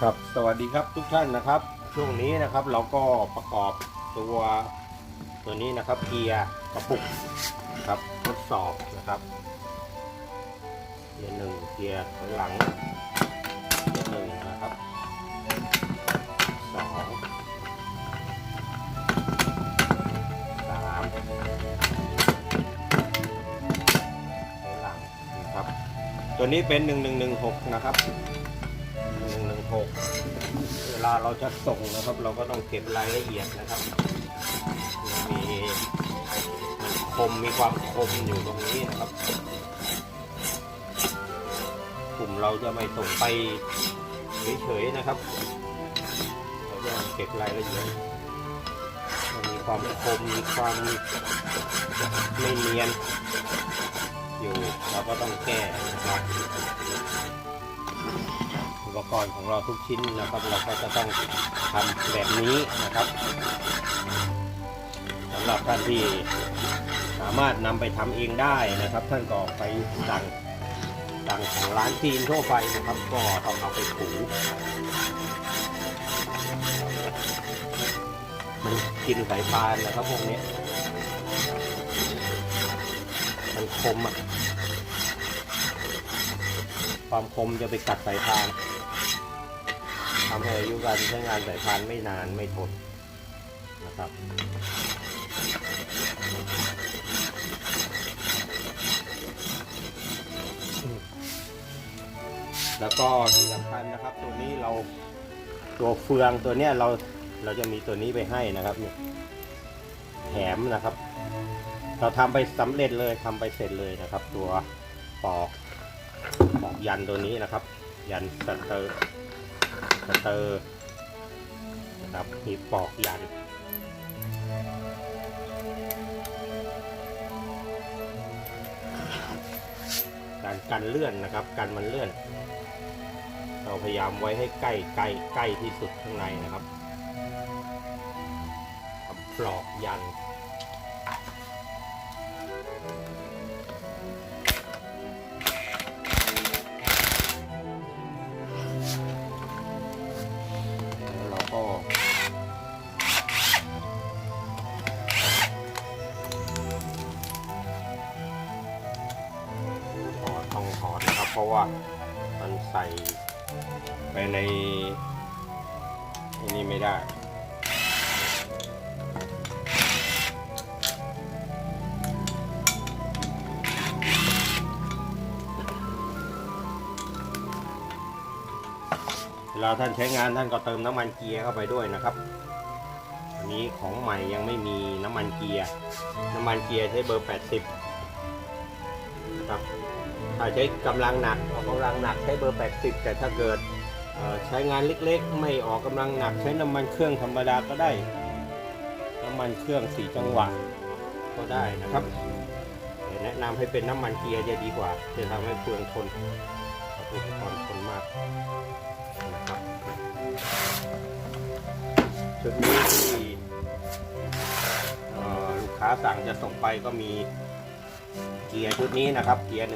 ครับ สวัสดีครับทุกท่านนะครับ ช่วงนี้นะครับเราก็ประกอบตัวตัวนี้นะครับเกียร์กระปุกครับทดสอบนะครับเกียร์หนึ่งเกียร์ถอยหลังเกียร์หนึ่งนะครับสองสามถอยหลังนะครับ ตัวนี้เป็น1116นะครับ 6 เวลาเราจะส่งนะครับ เราก็ต้องเก็บรายละเอียดนะครับ มีมันคมมีความคมอยู่ตรงนี้นะครับ กลุ่มเราจะไม่ส่งไปเฉยๆนะครับ เราจะเก็บรายละเอียดมันมีความคมมีความไม่เนียนอยู่เราก็ต้องแก้นะครับ กรณ์ของเราทุกชิ้นนะครับ เราก็จะต้องทำแบบนี้นะครับสำหรับท่านที่สามารถนำไปทำเองได้นะครับ ท่านก็ไปสั่งสั่งของร้านจีนทั่วไปนะครับ ก็ต้องเอาไปถูมันกินสายพานนะครับพวกนี้มันคมอะความคมจะไปกัดสายพานำให้อายุการใช้งานสายพานไม่นานไม่ทนนะครับแล้วก็ที่สำคัญนะครับตัวนี้เราตัวเฟืองตัวเนี้ยเราเราจะมีตัวนี้ไปให้นะครับเนี่ยแถมนะครับ เราทำไปสำเร็จเลยทำไปเสร็จเลยนะครับ ตัวปอกปอกยันตัวนี้นะครับ ยันสเตอร์ สเตอร์นะครับมีปอกยันการกันเลื่อนนะครับกันมันเลื่อน เราพยายามไว้ให้ใกล้ใกล้ใกล้ที่สุดข้างในนะครับกับปลอกยัน รับเพราะว่ามันใส่ไปในอันนี้ไม่ได้ เวลาท่านใช้งานท่านก็เติมน้ำมันเกียร์เข้าไปด้วยนะครับอันนี้ของใหม่ยังไม่มีน้ำมันเกียร์ น้ำมันเกียร์ใช้เบอร์ 80 นะครับ ถ้าใช้กำลังหนักออกกำลังหนักใช้เบอร์ 80 แต่ถ้าเกิดใช้งานเล็กๆ ไม่ออกกำลังหนักใช้น้ำมันเครื่องธรรมดาก็ได้ น้ำมันเครื่องสีจังหวะก็ได้นะครับ แนะนำให้เป็นน้ำมันเกียร์จะดีกว่า จะทำให้เปลืองทนกับอุปกรณ์ทนมากนะครับชุดนี้ที่ลูกค้าสั่งจะส่งไปก็มี เกียร์ชุดนี้นะครับเกียร์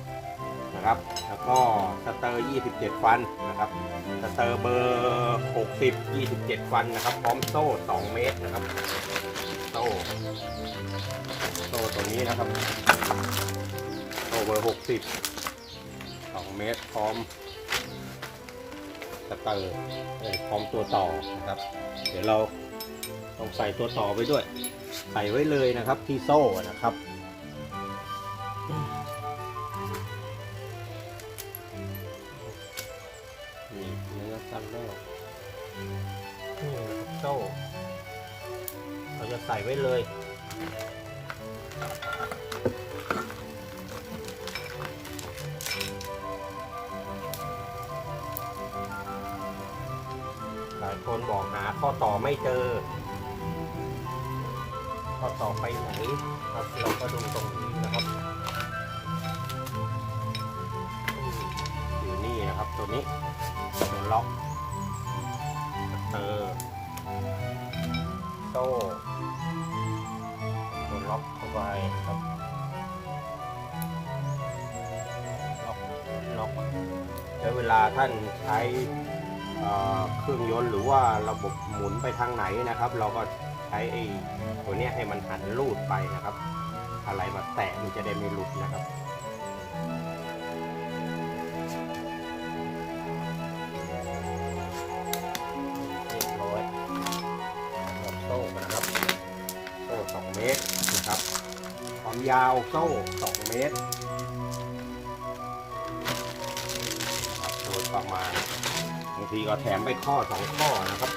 1116นะครับแล้วก็สเตอร์ 27 ฟันนะครับสเตอร์เบอร์ 60 27 ฟันนะครับ พร้อมโซ่ 2 เมตรนะครับโซ่โซ่ตัวนี้นะครับโซ่เบอร์ 60 2 เมตรพร้อมสเตอร์พร้อมตัวต่อนะครับ เดี๋ยวเราต้องใส่ตัวต่อไปด้วย ใส่ไว้เลยนะครับที่โซ่นะครับ เนื้อซันโลกนี่นะครับโซ่เราจะใส่ไว้เลยหลายคนบอกหาข้อต่อไม่เจอ ข้อต่อไปไหนครับเราก็ดูตรงนี้นะครับ ตัวนี้ตัวล็อกเตอร์โซ่ตัวล็อกเข้าไปครับล็อกล็อกแล้เวลาท่านใช้เครื่องยนต์หรือว่าระบบหมุนไปทางไหนนะครับ เราก็ใช้ไอ้ตัวนี้ให้มันหันรูดไปนะครับ อะไรมาแตะมันจะได้ไม่หลุดนะครับ ยาวโซ่สองเมตรครับโดยประมาณบางทีก็แถมไปข้อสองข้อนะครับ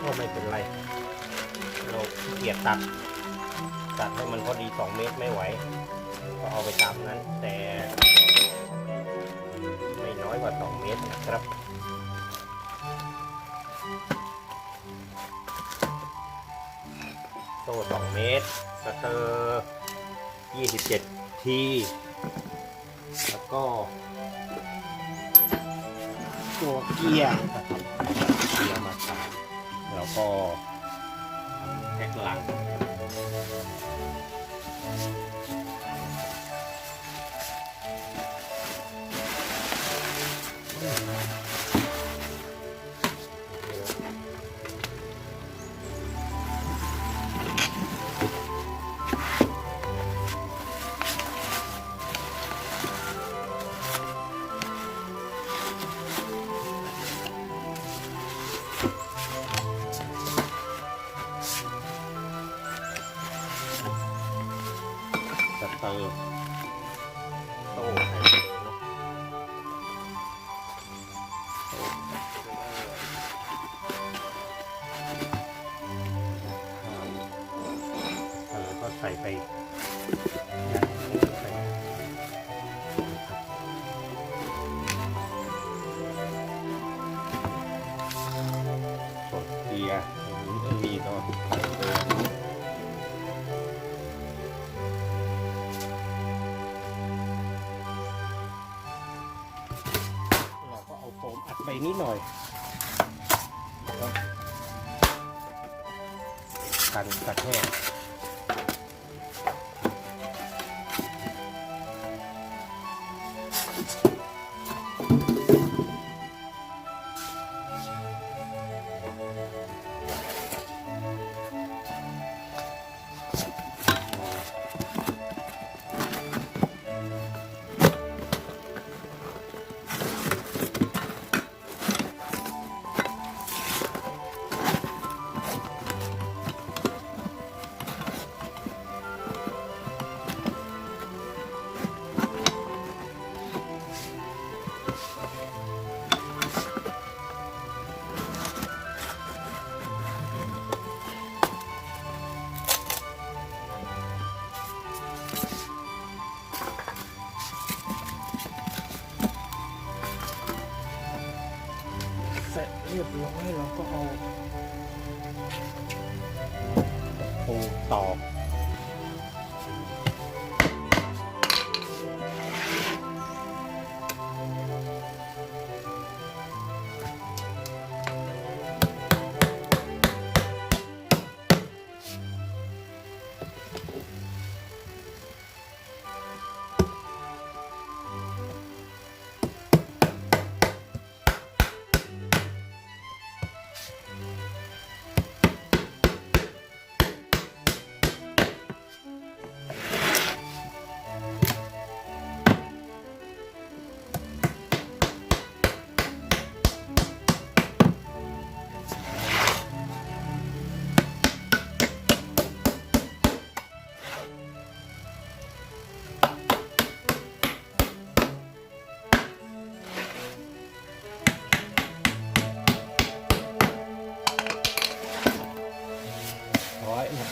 ก็ไม่เป็นไร เราเกียจตัด ตัดให้มันพอดีสองเมตรไม่ไหว ก็เอาไปตามนั้น แต่ไม่น้อยกว่าสองเมตรนะครับโซ่สองเมตร สเตอร์ ยี่สิบเจ็ดทีแล้วก็ ตัวเกียร์นะครับเกียร์มาใส่แล้วก็แพ็กหลังส ส่ไปใส่กดเกียร์อย่างนี้ก็มีก็ใส่เลยเราก็เอาโฟมอัดไปนิดหน่อยกันกระแทก เรียบร้อยเราก็เอาปูตอก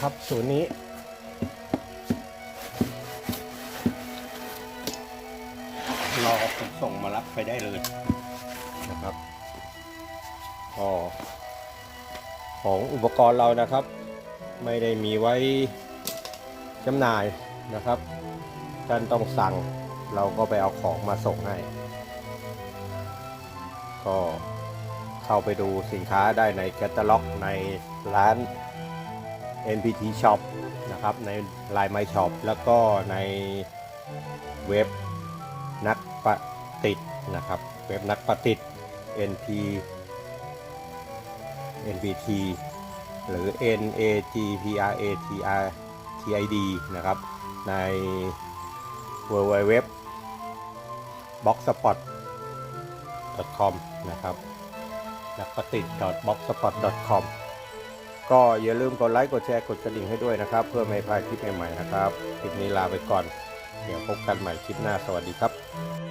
นะครับ ศูนย์นี้ รอขนส่งมารับไปได้เลยนะครับก็ของอุปกรณ์เรานะครับ ไม่ได้มีไว้จำหน่ายนะครับท่านต้องสั่งเราก็ไปเอาของมาส่งให้ ก็เข้าไปดูสินค้าได้ในแคตตาล็อกในร้าน NPT Shop นะครับใน Line My Shop แล้วก็ในเว็บนักประติดนะครับ เว็บนักประติด NP NPT หรือ NAGPRATRTID นะครับใน www boxspot com นะครับแล้วก็ติด boxspot com ก็อย่าลืมกดไลค์ กดแชร์ กดกระดิ่งให้ด้วยนะครับ เพื่อไม่พลาดคลิปใหม่ๆนะครับ คลิปนี้ลาไปก่อน เดี๋ยวพบกันใหม่คลิปหน้า สวัสดีครับ